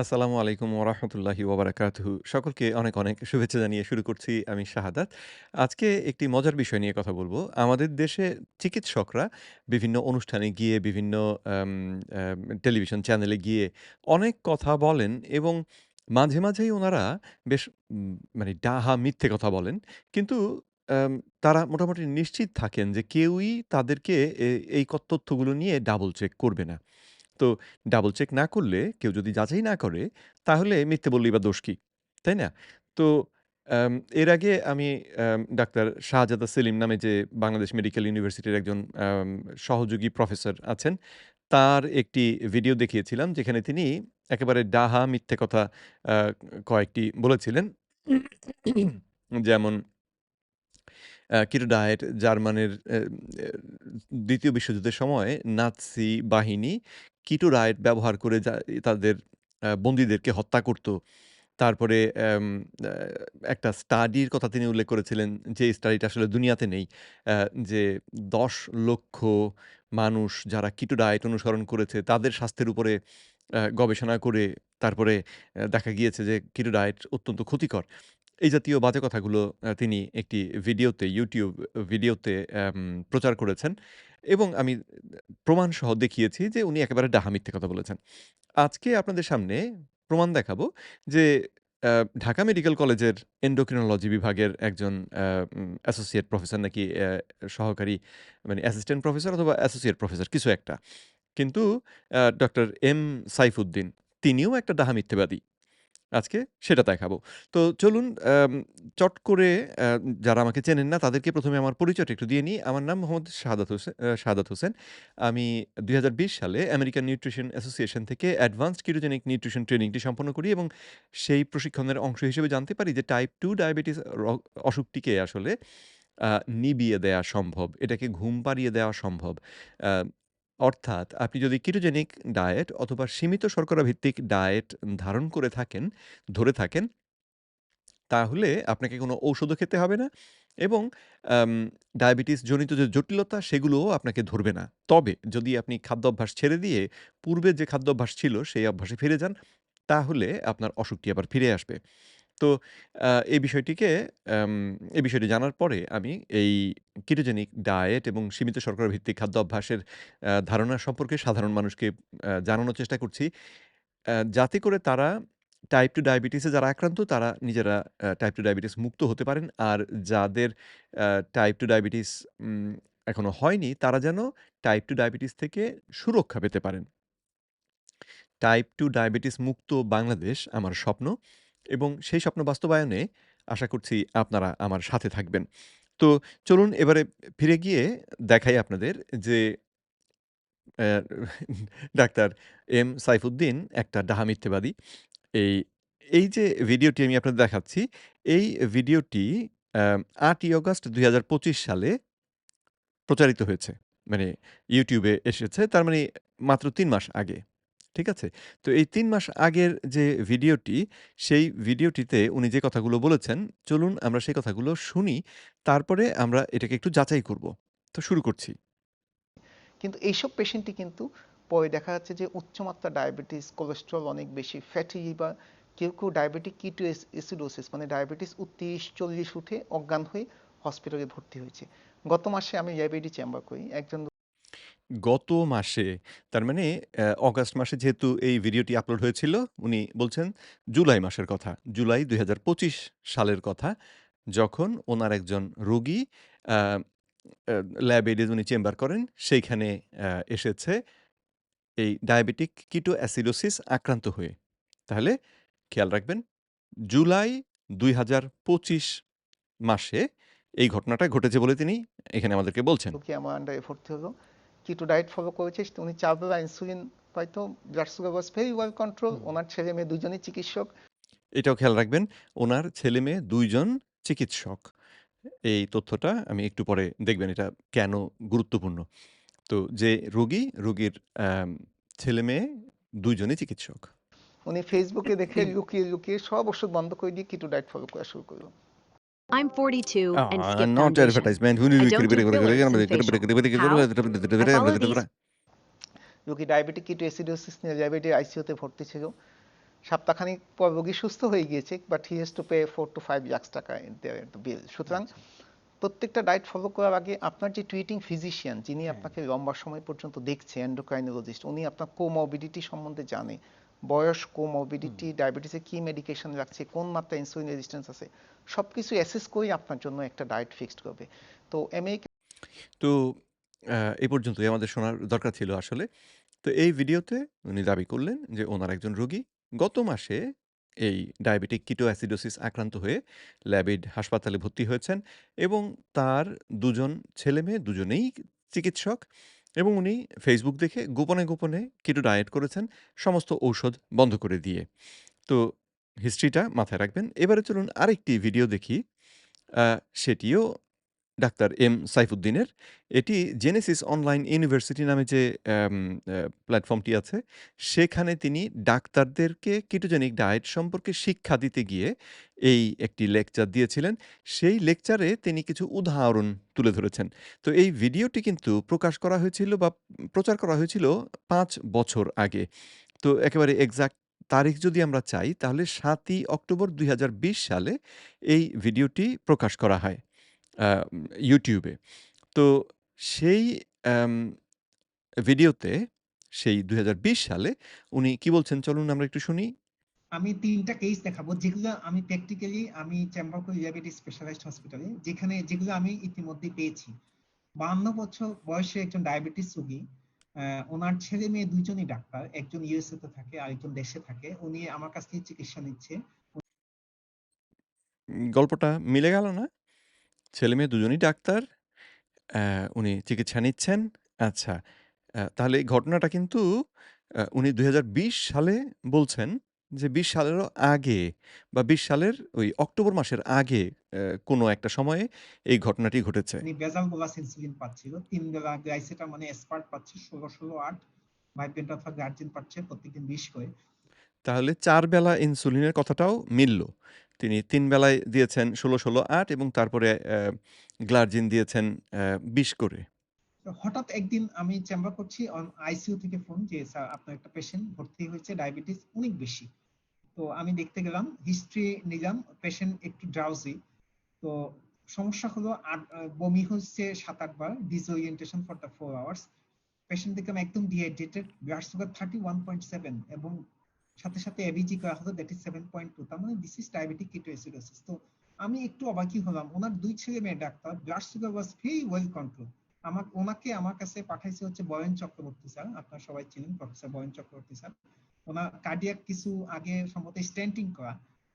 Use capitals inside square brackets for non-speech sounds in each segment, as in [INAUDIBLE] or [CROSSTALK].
আসসালামু আলাইকুম ওরহমতুল্লাহি ওবরাকাতুহু। সকলকে অনেক অনেক শুভেচ্ছা জানিয়ে শুরু করছি আমি শাহাদাত। আজকে একটি মজার বিষয় নিয়ে কথা বলব। আমাদের দেশে চিকিৎসকরা বিভিন্ন অনুষ্ঠানে গিয়ে, বিভিন্ন টেলিভিশন চ্যানেলে গিয়ে অনেক কথা বলেন এবং মাঝে মাঝেই ওনারা বেশ মানে ডাহা মিথ্যে কথা বলেন। কিন্তু তারা মোটামুটি নিশ্চিত থাকেন যে কেউই তাদেরকে এই তথ্যগুলো নিয়ে ডাবল চেক করবে না। তো ডাবল চেক না করলে কেউ যদি যাচাই না করে তাহলে মিথ্যে বললেই বা দোষ কি? তাই না? তো এর আগে আমি ডাক্তার শাহজাদা সেলিম নামে যে বাংলাদেশ মেডিকেল ইউনিভার্সিটির একজন সহযোগী প্রফেসর আছেন, তার একটি ভিডিও দেখিয়েছিলাম যেখানে তিনি একেবারে ডাহা মিথ্যে কথা কয়েকটি বলেছিলেন। যেমন আ কিটো ডায়েট জার্মানির ২য় বিশ্বযুদ্ধের সময় নাৎসি বাহিনী কিটো ডায়েট ব্যবহার করে তাদের বন্দীদেরকে হত্যা করত। তারপরে একটা স্টাডির কথা তিনি উল্লেখ করেছিলেন, যে স্টাডিটা আসলে দুনিয়াতে নেই। যে ১০ লক্ষ মানুষ যারা কিটো ডায়েট অনুসরণ করেছে, তাদের স্বাস্থ্যের উপরে গবেষণা করে তারপরে দেখা গিয়েছে যে কিটো ডায়েট অত্যন্ত ক্ষতিকর। এই জাতীয় বাজে কথাগুলো তিনি একটি ভিডিওতে ইউটিউব ভিডিওতে প্রচার করেছেন এবং আমি প্রমাণসহ দেখিয়েছি যে উনি একেবারে ডাহা মিথ্যে কথা বলেছেন। আজকে আপনাদের সামনে প্রমাণ দেখাবো যে ঢাকা মেডিকেল কলেজের এন্ডোক্রিনোলজি বিভাগের একজন অ্যাসোসিয়েট প্রফেসর নাকি সহকারী মানে অ্যাসিস্ট্যান্ট প্রফেসর অথবা অ্যাসোসিয়েট প্রফেসর কিছু একটা। কিন্তু ডক্টর এম সাইফুদ্দিন, তিনিও একটা ডাহা মিথ্যেবাদী। আজকে সেটা দেখাবো। তো চলুন চট করে যারা আমাকে চেনেন না তাদেরকে প্রথমে আমার পরিচয়টা একটু দিয়ে নিই। আমার নাম মোহাম্মদ শাহাদাত হোসেন শাহাদাত হোসেন। আমি ২০২০ সালে আমেরিকান নিউট্রিশন অ্যাসোসিয়েশন থেকে অ্যাডভান্সড কিটোজেনিক নিউট্রিশন ট্রেনিংটি সম্পন্ন করি এবং সেই প্রশিক্ষণের অংশ হিসেবে জানতে পারি যে টাইপ টু ডায়াবেটিস অসুখটিকে আসলে নিবিয়ে দেয়া সম্ভব। এটাকে ঘুম পাড়িয়ে দেওয়া সম্ভব। অর্থাৎ আপনি যদি কিটোজেনিক ডায়েট অথবা সীমিত শর্করা ভিত্তিক ডায়েট ধারণ করে থাকেন, ধরে থাকেন তাহলে আপনাকে কোনো ঔষধও খেতে হবে না এবং ডায়াবেটিস জনিত যে জটিলতা সেগুলোও আপনাকে ধরবে না। তবে যদি আপনি খাদ্যাভ্যাস ছেড়ে দিয়ে পূর্বে যে খাদ্যাভ্যাস ছিল সেই অভ্যাসে ফিরে যান, তাহলে আপনার অসুখটি আবার ফিরে আসবে। তো এই বিষয়টিকে এই বিষয়টি জানার পরে আমি এই কিটোজেনিক ডায়েট এবং সীমিত শর্করা ভিত্তিক খাদ্য অভ্যাসের ধারণা সম্পর্কে সাধারণ মানুষকে জানানোর চেষ্টা করছি। যাতে করে তারা টাইপ 2 ডায়াবেটিসে যারা আক্রান্ত, তারা নিজেরা টাইপ 2 ডায়াবেটিস মুক্ত হতে পারেন। আর যাদের টাইপ 2 ডায়াবেটিস এখনও হয়নি, তারা যেন টাইপ 2 ডায়াবেটিস থেকে সুরক্ষা পেতে পারেন। টাইপ 2 ডায়াবেটিস মুক্ত বাংলাদেশ আমার স্বপ্ন এবং সেই স্বপ্ন বাস্তবায়নে আশা করছি আপনারা আমার সাথে থাকবেন। তো চলুন এবারে ফিরে গিয়ে দেখাই আপনাদের যে ডাক্তার এম সাইফুদ্দিন একটা ডাহা মিথ্যেবাদী। এই, এই যে ভিডিওটি আমি আপনাদের দেখাচ্ছি, এই ভিডিওটি আ ৮ই অগাস্ট ২০২৫ সালে প্রচারিত হয়েছে। মানে ইউটিউবে এসেছে। তার মানে মাত্র তিন মাস আগে। ঠিক আছে? তো এই তিন মাস আগের যে ভিডিওটি, সেই ভিডিওটিতে উনি যে কথাগুলো বলেছেন, চলুন আমরা সেই কথাগুলো শুনি। তারপরে আমরা এটাকে একটু যাচাই করব। তো শুরু করছি। কিন্তু এইসব পেশেন্টই কিন্তু পরে দেখা যাচ্ছে যে উচ্চমাত্রা ডায়াবেটিস, কোলেস্ট্রল অনেক বেশি, ফ্যাটি বা কেউ, কেউ ডায়াবেটিক কিটো এস এসিডোসিস মানে ডায়াবেটিস ৩০-৪০ উঠে অজ্ঞান হয়ে হসপিটালে ভর্তি হয়েছে। গত মাসে আমি ল্যাবেডি চেম্বার করি। একজন গত মাসে, তার মানে অগাস্ট মাসে যেহেতু এই ভিডিওটি আপলোড হয়েছিল, উনি বলছেন জুলাই মাসের কথা। জুলাই ২০২৫ সালের কথা। যখন ওনার একজন রোগী অ্যা ল্যাবে উনি চেম্বার করেন, সেইখানে এসেছে এই ডায়াবেটিক কিটো অ্যাসিডোসিস আক্রান্ত হয়ে। তাহলে খেয়াল রাখবেন, জুলাই ২০২৫ মাসে এই ঘটনাটা ঘটেছে বলে তিনি এখানে আমাদেরকে বলছেন। লোকে আমার আন্ডারে ভর্তি হলো। কিটো ডায়েট ফলো করেছে। উনি ৪ বেলা ইনসুলিন পাইতো। Blood sugar was very well control. ওনার ছেলে-মেয়ে দুজনেই চিকিৎসক। এটাও খেয়াল রাখবেন, ওনার ছেলে-মেয়ে দুইজন চিকিৎসক। এই তথ্যটা আমি একটু পরে দেখবেন এটা কেন গুরুত্বপূর্ণ। তো যে রোগী, রোগীর ছেলে-মেয়ে দুইজনই চিকিৎসক। উনি ফেসবুকে দেখে [CLEARS THROAT] লুকিয়ে, লুকিয়ে সব ওষুধ বন্ধ করে দিয়ে কিটো ডায়েট ফলো করা শুরু করল। I'm 42 and skip not foundation. I don't do fillers these. রোগী ডায়াবেটিক কিটো অ্যাসিডোসিস নিয়ে ল্যাবেডি আইসিইউতে ভর্তি ছিল। সপ্তাহখানিক পর রোগী সুস্থ হয়ে গিয়েছে but he has to pay four to five lakhs টাকা বিল সুতরাং প্রত্যেকটা ডায়েট ফলো করার আগে আপনার যে টুইটিং ফিজিশিয়ান যিনি হ্যাঁ। আপনাকে লম্বা সময় পর্যন্ত দেখছে এন্ডোক্রাইনোলজিস্ট উনি আপনার কোমরবিডিটি সম্বন্ধে জানে। বয়স কোমরবিডিটি ডায়াবেটিসে কি মেডিকেশন রাখছে কোন মাত্রা ইনসুলিন রেজিস্ট্যান্স আছে সবকিছু অ্যাসেস করেই আপনার জন্য একটা ডায়েট ফিক্সড করবে। তো আমেরিকা তো এই পর্যন্তই আমাদের শোনার দরকার ছিল আসলে। তো এই ভিডিওতে উনি দাবি করলেন যে ওনার একজন রোগী গত মাসে এই ডায়াবেটিক কিটো অ্যাসিডোসিস আক্রান্ত হয়ে ল্যাবিড হাসপাতালে ভর্তি হয়েছেন এবং তার দুজন ছেলেমেয়ে দুজনেই চিকিৎসক। এবং উনি ফেসবুক দেখে গোপনে, গোপনে কিটো ডায়েট করেছেন সমস্ত ঔষধ বন্ধ করে দিয়ে। তো হিস্ট্রিটা মাথায় রাখবেন। এবারে চলুন আরেকটি ভিডিও দেখি। সেটিও ডাক্তার এম সাইফুদ্দিনের। এটি জেনেসিস অনলাইন ইউনিভার্সিটি নামে যে প্ল্যাটফর্মটি আছে, সেখানে তিনি ডাক্তারদেরকে কিটোজেনিক ডায়েট সম্পর্কে শিক্ষা দিতে গিয়ে এই একটি লেকচার দিয়েছিলেন। সেই লেকচারে তিনি কিছু উদাহরণ তুলে ধরেছেন। তো এই ভিডিওটি কিন্তু প্রকাশ করা হয়েছিল বা প্রচার করা হয়েছিল পাঁচ বছর আগে। তো একেবারে এক্সাক্ট তারিখ যদি আমরা চাই তাহলে সাতই অক্টোবর ২০২০ সালে এই ভিডিওটি প্রকাশ করা হয় আ ইউটিউবে। তো সেই ভিডিওতে সেই ২০২০ সালে উনি কি বলছেন চলুন আমরা একটু শুনি। আমি ৩ টা কেস দেখাবো যেগুলো আমি প্র্যাকটিক্যালি আমি চেম্বার করি ডায়াবেটিস স্পেশালাইজড হসপিটালে যেখানে যেগুলো আমি ইতিমধ্যে পেয়েছি। ৫২ বছর বয়সে একজন ডায়াবেটিস রোগী আ ওনার ছেলে মেয়ে দুইজনই ডাক্তার। একজন ইউএসএ তে থাকে, আরেকজন দেশে থাকে। উনি আমার কাছ থেকে চিকিৎসা নিচ্ছে। গল্পটা মিলে গেল না? ছেলেমেয়ে দুজনেই ডাক্তার। অ্যা উনি চিকিৎসা নিচ্ছেন। আচ্ছা। আ তাহলে এই ঘটনাটা কিন্তু আ উনি ২০২০ সালে বলছেন যে ২০ সালেরও আগে বা ২০ সালের ওই অক্টোবর মাসের আগে অ্যা কোনো একটা সময়ে এই ঘটনাটি ঘটেছে। উনি পাচ্ছিল। ৩ বেলা মানে এসপার্ট পাচ্ছে ১৬, ১৬, ৮ ভাইপেন্ট অথবা গার্জিন পাচ্ছে প্রত্যেকদিন ২০ করে। তাহলে ৪ বেলা ইনসুলিনের কথাটাও মিলল। তিনি তিন বেলায় দিয়েছেন ১৬, ১৬, ৮ এবং তারপরে গ্লার্জিন দিয়েছেন ২০ করে। হঠাৎ একদিন আমি চেম্বার করছি আইসিইউ থেকে ফোন যে স্যার আপনার একটা পেশেন্ট ভর্তি হয়েছে ডায়াবেটিস অনেক বেশি। তো আমি দেখতে গেলাম, হিস্ট্রি নিলাম। পেশেন্ট একটু ড্রাউজি। তো সমস্যা হলো আট বমি হচ্ছে ৭-৮ বার, disorientation for the four hours. Patient দেখলাম একদম ডিহাইড্রেটেড, ব্লাড সুগার 31.7 এবং সাথে, সাথে এবিজি করা হলো দ্যাট ইস 7.2 তার মানে দিস ইস ডায়াবেটিক কিটোএসিডোসিস। তো আমি একটু অবাকই হলাম। উনার ২ ছেলে মেয়ে doctor. Blood sugar was very well controlled. আমার উনাকে আমার কাছে পাঠাইছে হচ্ছে বরেন চক্রবর্তী স্যার। আপনারা সবাই চিনেন প্রফেসর বরেন চক্রবর্তী স্যার। উনার কার্ডিয়াক কিছু আগে সম্ভবত স্টেন্টিং করা।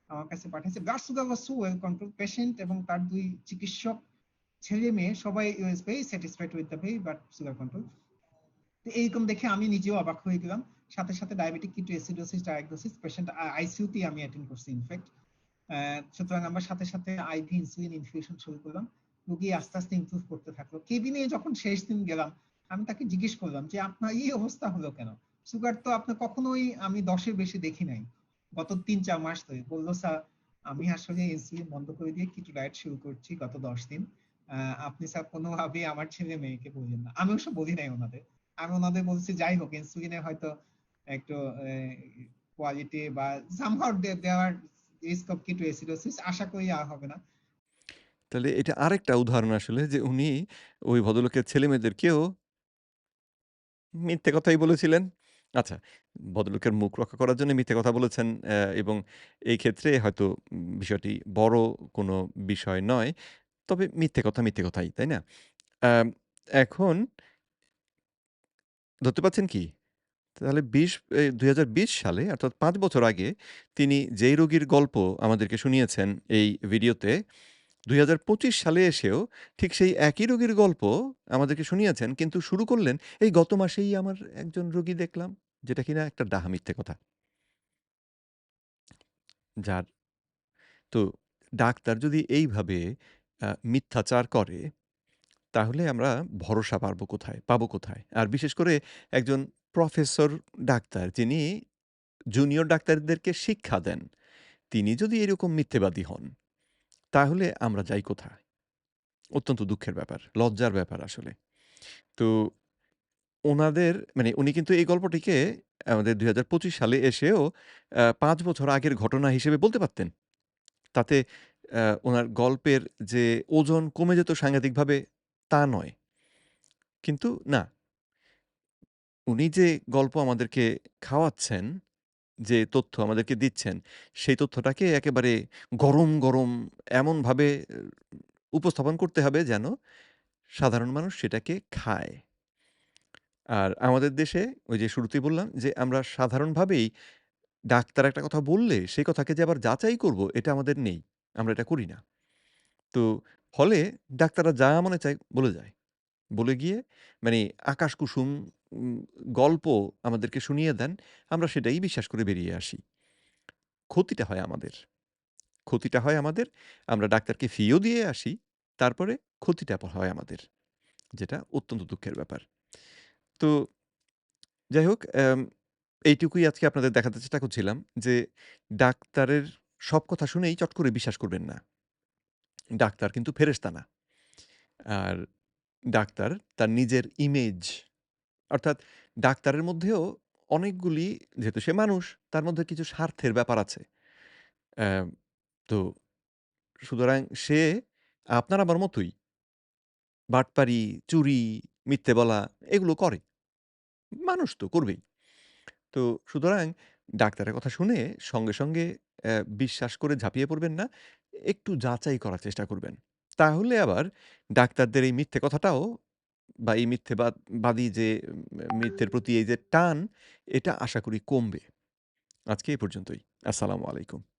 আমার কাছে পাঠাইছে। Blood sugar was so well controlled. Patient এবং তার ২ চিকিৎসক ছেলে মেয়ে সবাই was very satisfied with the very blood sugar control. তো এইরকম দেখে আমি নিজেও অবাক হয়ে গেলাম। সাথে, সাথে ডায়াবেটিক কিটোএসিডোসিস ডায়াগনোসিস পেশেন্ট আ আমি অ্যাটেন্ড করছি ইনফেক্ট। সুতরাং আমরা সাথে, সাথে আইভি ইনসুলিন ইনফিউশন শুরু করলাম। রোগী আস্তে, আস্তে ইমপ্রুভ করতে থাকল। কেবিনে যখন শেষ দিন গেলাম, আমি তাকে জিজ্ঞেস করলাম যে আপনার এই অবস্থা হলো কেন? সুগার তো আপনি কখনোই আমি ১০ এর বেশি দেখি নাই। গত ৩-৪ মাস ধরে। বলল স্যার আমি আসলে ইনসুলিন বন্ধ করে দিয়ে কিটো ডায়েট শুরু করছি গত ১০ দিন। আপনি স্যার কোনোভাবেই আমার ছেলে মেয়েকে বলবেন না। আমি অবশ্য বলি নাই ওনাদের আমি ওনাদের বলছি যাই হোক ইনসুলিনের হয়তো একটু কোয়ালিটি বা somehow they their risk of ketoacidosis আশা করি আর হবে না। তাহলে এটা আরেকটা উদাহরণ আসলে যে উনি ওই ভদ্রলোকের ছেলে ছেলেমেয়েদেরকেও মিথ্যে কথাই বলেছিলেন। আচ্ছা, ভদ্রলোকের মুখ রক্ষা করার জন্য মিথ্যে কথা বলেছেন এবং এই ক্ষেত্রে হয়তো বিষয়টি বড় কোনো বিষয় নয়। তবে মিথ্যে কথা মিথ্যে কথাই, তাই না? এখন ধরতে পারছেন কি? তাহলে ২০ এ ২০২০ সালে অর্থাৎ ৫ বছর আগে তিনি যেই রোগীর গল্প আমাদেরকে শুনিয়েছেন এই ভিডিওতে, ২০২৫ সালে এসেও ঠিক সেই একই রোগীর গল্প আমাদেরকে শুনিয়েছেন। কিন্তু শুরু করলেন, "এই গত মাসেই আমার একজন রোগী দেখলাম।" যেটা কিনা একটা ডাহা মিথ্যে কথা। যার তো ডাক্তার যদি এইভাবে মিথ্যাচার করে, তাহলে আমরা ভরসা পারব কোথায় পাবো কোথায়? আর বিশেষ করে একজন প্রফেসর ডাক্তার যিনি জুনিয়র ডাক্তারদেরকে শিক্ষা দেন, তিনি যদি এরকম মিথ্যেবাদী হন, তাহলে আমরা যাই কোথায়? অত্যন্ত দুঃখের ব্যাপার, লজ্জার ব্যাপার আসলে। তো ওনাদের মানে উনি কিন্তু এই গল্পটিকে আমাদের ২০২৫ সালে এসেও পাঁচ বছর আগের ঘটনা হিসেবে বলতে পারতেন। তাতে ওনার গল্পের যে ওজন কমে যেত সাংঘাতিকভাবে তা নয়। কিন্তু না। উনি যে গল্প আমাদেরকে খাওয়াচ্ছেন, যে তথ্য আমাদেরকে দিচ্ছেন, সেই তথ্যটাকে একেবারে গরম, গরম এমনভাবে উপস্থাপন করতে হবে যেন সাধারণ মানুষ সেটাকে খায়। আর আমাদের দেশে ওই যে শুরুতেই বললাম যে আমরা সাধারণভাবেই ডাক্তার একটা কথা বললে সেই কথাকে যে আবার যাচাই করব এটা আমাদের নেই। আমরা এটা করি না। তো ফলে ডাক্তাররা যা মনে চায় বলে যায়। বলে গিয়ে মানে আকাশকুসুম গল্প আমাদেরকে শুনিয়ে দেন। আমরা সেটাই বিশ্বাস করে বেরিয়ে আসি। ক্ষতিটা হয় আমাদের। ক্ষতিটা হয় আমাদের। আমরা ডাক্তারকে ফিও দিয়ে আসি। তারপরে ক্ষতিটা হয় আমাদের। যেটা অত্যন্ত দুঃখের ব্যাপার। তো যাই হোক এইটুকুই আজকে আপনাদের দেখাতে চেষ্টা করছিলাম যে ডাক্তারের সব কথা শুনেই চট করে বিশ্বাস করবেন না। ডাক্তার কিন্তু ফেরেশতা না। আর ডাক্তার তার নিজের ইমেজ অর্থাৎ ডাক্তারের মধ্যেও অনেকগুলি যেহেতু সে মানুষ তার মধ্যে কিছু স্বার্থের ব্যাপার আছে। তো সুতরাং সে আপনার আমার মতোই। বাটপারি, চুরি, মিথ্যে বলা এগুলো করে। মানুষ তো করবেই। তো সুতরাং ডাক্তারের কথা শুনে সঙ্গে, সঙ্গে বিশ্বাস করে ঝাঁপিয়ে পড়বেন না। একটু যাচাই করার চেষ্টা করবেন। তাহলে আবার ডাক্তারদের এই মিথ্যে কথাটাও বা এই মিথ্যেবাদ বাদী যে মিথ্যের প্রতি এই যে টান, এটা আশা করি কমবে। আজকে এই পর্যন্তই। আসসালামু আলাইকুম।